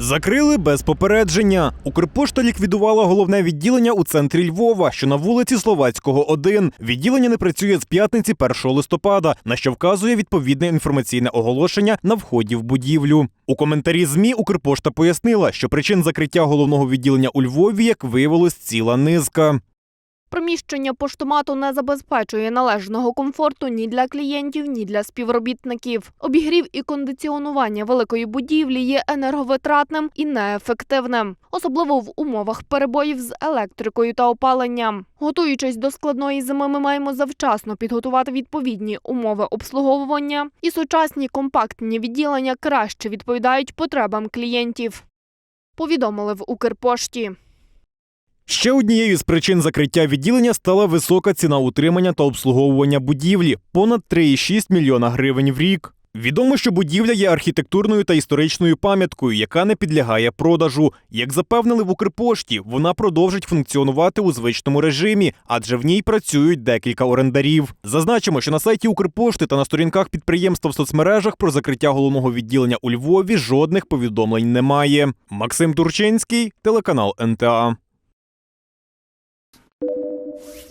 Закрили без попередження. Укрпошта ліквідувала головне відділення у центрі Львова, що на вулиці Словацького 1. Відділення не працює з п'ятниці 1 листопада, на що вказує відповідне інформаційне оголошення на вході в будівлю. У коментарі ЗМІ Укрпошта пояснила, що причин закриття головного відділення у Львові, як виявилось, ціла низка. Приміщення поштомату не забезпечує належного комфорту ні для клієнтів, ні для співробітників. Обігрів і кондиціонування великої будівлі є енерговитратним і неефективним, особливо в умовах перебоїв з електрикою та опаленням. Готуючись до складної зими, ми маємо завчасно підготувати відповідні умови обслуговування, і сучасні компактні відділення краще відповідають потребам клієнтів. Повідомили в Укрпошті. Ще однією з причин закриття відділення стала висока ціна утримання та обслуговування будівлі понад 3,6 мільйона гривень в рік. Відомо, що будівля є архітектурною та історичною пам'яткою, яка не підлягає продажу. Як запевнили в Укрпошті, вона продовжить функціонувати у звичному режимі, адже в ній працюють декілька орендарів. Зазначимо, що на сайті Укрпошти та на сторінках підприємства в соцмережах про закриття головного відділення у Львові жодних повідомлень немає. Максим Турчинський, телеканал НТА. you